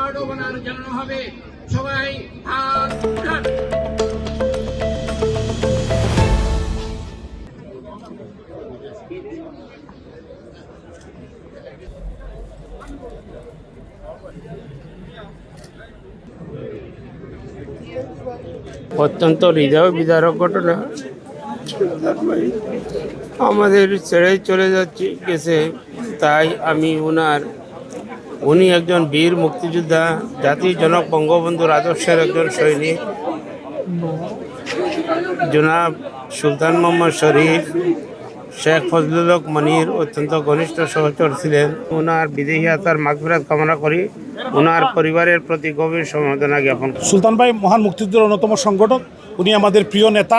আরও বানানো জানানো হবে। সবাই হাত অত্যন্ত হৃদয় বিদারক ঘটনা। আমাদের ছেড়ে চলে যাচ্ছে গেছে তাই আমি ওনার উনি একজন বীর মুক্তিযোদ্ধা, জাতির জনক বঙ্গবন্ধুর আদর্শের একজন সৈনিক। জনাব সুলতান মোহাম্মদ শরীফ, শেখ ফজলুল হক মনির অত্যন্ত ঘনিষ্ঠ সহচর ছিলেন। ওনার বিদেহী আত্মার মাগফিরাত কামনা করি। ওনার পরিবারের প্রতি গভীর সমবেদনা জ্ঞাপন সুলতান ভাই মহান মুক্তিযুদ্ধের অন্যতম সংগঠক। উনি আমাদের প্রিয় নেতা।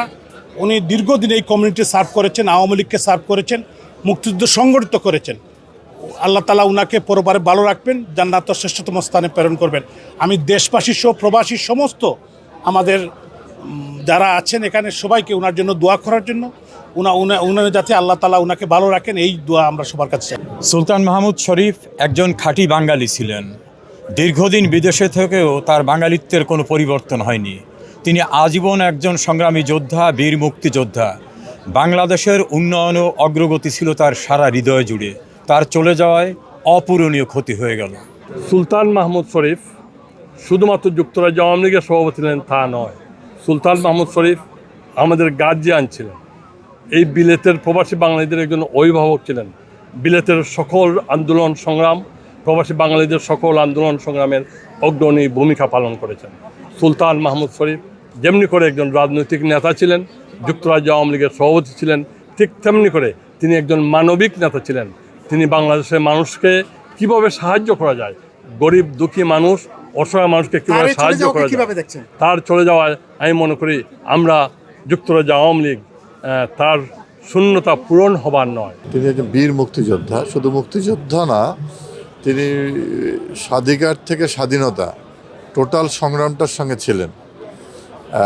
উনি দীর্ঘদিন এই কমিউনিটি সার্ভ করেছেন, আওয়ামী লীগকে সার্ভ করেছেন, মুক্তিযুদ্ধ সংগঠিত করেছেন। আল্লাহ তালা উনাকে পরবারে ভালো রাখবেন জান্নাত শ্রেষ্ঠতম স্থানে প্রেরণ করবেন। আমি দেশবাসী সহ প্রবাসী সমস্ত আমাদের যারা আছেন এখানে সবাইকে ওনার জন্য দোয়া করার জন্য, উনা উনা, উনার যাতে আল্লাহ তালা উনাকে ভালো রাখেন, এই দোয়া আমরা সবার কাছে সুলতান মাহমুদ শরীফ একজন খাঁটি বাঙালি ছিলেন। দীর্ঘদিন বিদেশে থেকেও তার বাঙালিত্বের কোনো পরিবর্তন হয়নি। তিনি আজীবন একজন সংগ্রামী যোদ্ধা, বীর মুক্তিযোদ্ধা। বাংলাদেশের উন্নয়ন ও অগ্রগতি ছিল তার সারা হৃদয় জুড়ে। তার চলে যাওয়ায় অপূরণীয় ক্ষতি হয়ে গেল। সুলতান মাহমুদ শরীফ শুধুমাত্র যুক্তরাজ্য আওয়ামী লীগের সভাপতি ছিলেন তা নয়, সুলতান মাহমুদ শরীফ আমাদের গার্জিয়ান ছিলেন। এই বিলেতের প্রবাসী বাঙালিদের একজন অভিভাবক ছিলেন। বিলেতের সকল আন্দোলন সংগ্রাম, প্রবাসী বাঙালিদের সকল আন্দোলন সংগ্রামের অগ্রণী ভূমিকা পালন করেছেন। সুলতান মাহমুদ শরীফ যেমনি করে একজন রাজনৈতিক নেতা ছিলেন, যুক্তরাজ্য আওয়ামী লীগের সভাপতি ছিলেন, ঠিক তেমনি করে তিনি একজন মানবিক নেতা ছিলেন। তিনি বাংলাদেশের মানুষকে কীভাবে সাহায্য করা যায়? গরিব দুঃখী মানুষ অসহায় মানুষকে কীভাবে সাহায্য করা যায়? তার চলে যাওয়ায় আমি মনে করি আমরা যুক্তরাজ্য আওয়ামী লীগ তার শূন্যতা পূরণ হবার নয়। তিনি একজন বীর মুক্তিযোদ্ধা। শুধু মুক্তিযোদ্ধা না তিনি স্বাধিকার থেকে স্বাধীনতা টোটাল সংগ্রামটার সঙ্গে ছিলেন।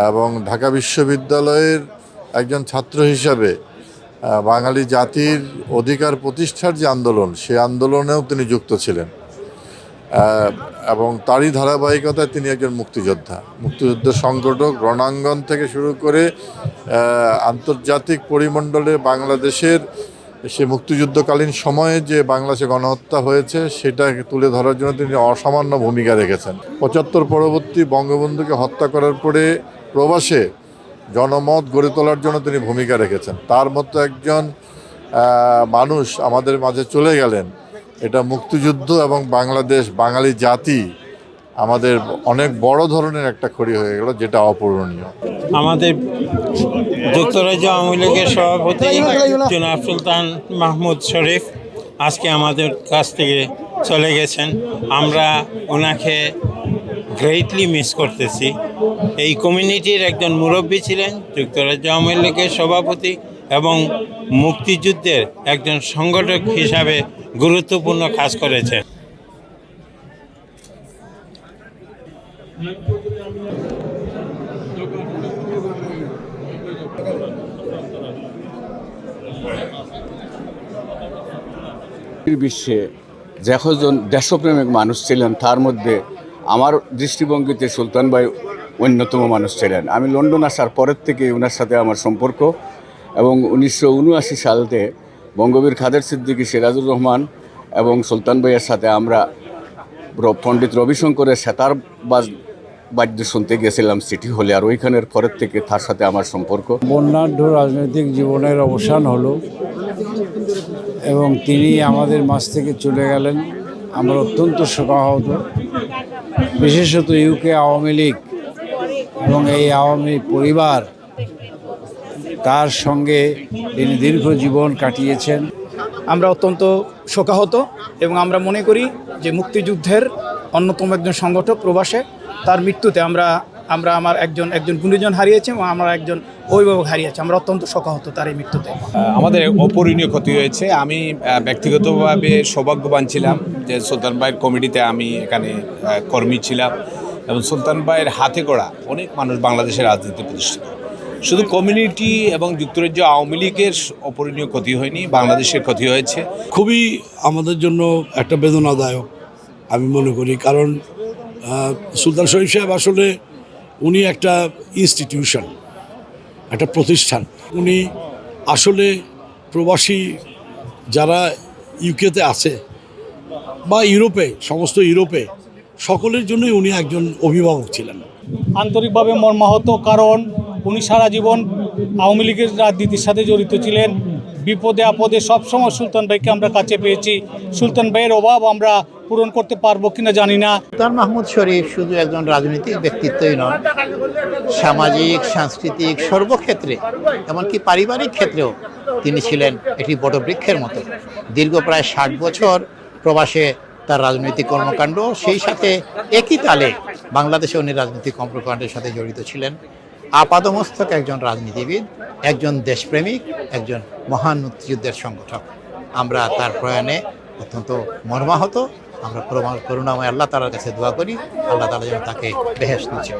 এবং ঢাকা বিশ্ববিদ্যালয়ের একজন ছাত্র হিসাবে বাঙালি জাতির অধিকার প্রতিষ্ঠার যে আন্দোলন, সে আন্দোলনেও তিনি যুক্ত ছিলেন। এবং তারই ধারাবাহিকতায় তিনি একজন মুক্তিযোদ্ধা। মুক্তিযুদ্ধের সংগঠক রণাঙ্গন থেকে শুরু করে আন্তর্জাতিক পরিমণ্ডলে বাংলাদেশের সে মুক্তিযুদ্ধকালীন সময়ে যে বাংলাদেশে গণহত্যা হয়েছে সেটাকে তুলে ধরার জন্য তিনি অসামান্য ভূমিকা রেখেছেন। পঁচাত্তর পরবর্তী বঙ্গবন্ধুকে হত্যা করার পরে প্রবাসে জনমত গড়ে তোলার জন্য তিনি ভূমিকা রেখেছেন। তার মতো একজন মানুষ আমাদের মাঝে চলে গেলেন, এটা মুক্তিযুদ্ধ এবং বাংলাদেশ, বাঙালি জাতি আমাদের অনেক বড় ধরনের একটা ক্ষতি হয়ে গেল, যেটা অপূরণীয়। আমাদের যুক্তরাজ্য আওয়ামী লীগের সভাপতি জনাব সুলতান মাহমুদ শরীফ আজকে আমাদের কাছ থেকে চলে গেছেন। আমরা ওনাকে গ্রেটলি মিস করতেছি। এই কমিউনিটির একজন মুরব্বী ছিলেন, যুক্তরাজ্য আওয়ামী লীগের সভাপতি এবং মুক্তিযুদ্ধের একজন সংগঠক হিসাবে গুরুত্বপূর্ণ কাজ করেছেন। বিশ্বে যখন দেশপ্রেমিক মানুষ ছিলেন, তার মধ্যে আমার দৃষ্টিভঙ্গিতে সুলতান ভাই অন্যতম মানুষ ছিলেন। আমি লন্ডন আসার পরের থেকে ওনার সাথে আমার সম্পর্ক এবং উনিশশো উনআশি সালতে বঙ্গবীর খাদের সিদ্দিকী সিরাজুর রহমান এবং সুলতান ভাইয়ের সাথে আমরা পণ্ডিত রবিশঙ্করের সেতার বাজ, বাদ্য শুনতে গেছিলাম সিটি হলে আর ওইখানের পরের থেকে তার সাথে আমার সম্পর্ক। বন্যাঢ্য রাজনৈতিক জীবনের অবসান হলো এবং তিনি আমাদের মাঝ থেকে চলে গেলেন। আমরা অত্যন্ত শোকাহত। বিশেষত ইউকে আওয়ামী লীগ এবং এই আওয়ামী পরিবার, তার সঙ্গে তিনি দীর্ঘ জীবন কাটিয়েছেন। আমরা অত্যন্ত শোকাহত এবং আমরা মনে করি যে মুক্তিযুদ্ধের অন্যতম একজন সংগঠক প্রবাসে, তার মৃত্যুতে আমরা আমরা আমার একজন একজন গুণীজন হারিয়েছি এবং আমরা একজন অভিভাবক হারিয়েছি। আমরা অত্যন্ত শোকাহত তার এই মৃত্যুতে। আমাদের অপরিণীয় ক্ষতি হয়েছে। আমি ব্যক্তিগতভাবে সৌভাগ্যবান ছিলাম যে সুলতান ভাইয়ের কমিটিতে আমি এখানে কর্মী ছিলাম এবং সুলতান ভাইয়ের হাতে গড়া অনেক মানুষ বাংলাদেশের রাজনীতি প্রতিষ্ঠিত। শুধু কমিউনিটি এবং যুক্তরাজ্য আওয়ামী লীগের অপরণীয় ক্ষতি হয়নি বাংলাদেশের ক্ষতি হয়েছে। খুবই আমাদের জন্য একটা বেদনাদায়ক আমি মনে করি কারণ সুলতান শরীফ সাহেব আসলে উনি একটা ইনস্টিটিউশন একটা প্রতিষ্ঠান। উনি আসলে প্রবাসী যারা ইউকেতে আছে বা ইউরোপে, সমস্ত ইউরোপে, সকলের জন্যই উনি একজন অভিভাবক ছিলেন। আন্তরিকভাবে মর্মাহত কারণ উনি সারা জীবন আওয়ামী লীগের রাজনীতির সাথে জড়িত ছিলেন। বিপদে আপদে সবসময় সুলতান ভাইকে আমরা কাছে পেয়েছি। সুলতান ভাইয়ের অভাব আমরা পূরণ করতে পারব কিনা জানি না। সুলতান মাহমুদ শরীফ শুধু একজন রাজনৈতিক ব্যক্তিত্বই নন, সামাজিক, সাংস্কৃতিক, সর্বক্ষেত্রে, এমনকি পারিবারিক ক্ষেত্রেও তিনি ছিলেন একটি বটবৃক্ষের মতো। দীর্ঘ প্রায় ষাট বছর প্রবাসে তার রাজনৈতিক কর্মকাণ্ড, সেই সাথে একই তালে বাংলাদেশে উনি রাজনৈতিক কর্মকাণ্ডের সাথে জড়িত ছিলেন। আপাদমস্তক একজন রাজনীতিবিদ, একজন দেশপ্রেমিক, একজন মহান মুক্তিযুদ্ধের সংগঠক। আমরা তার প্রয়াণে অত্যন্ত মর্মাহত। আমরা করুণা- করুণাময় আল্লাহ তালার কাছে দোয়া করি। আল্লাহ তালা যেন তাকে বেহেস দিচ্ছে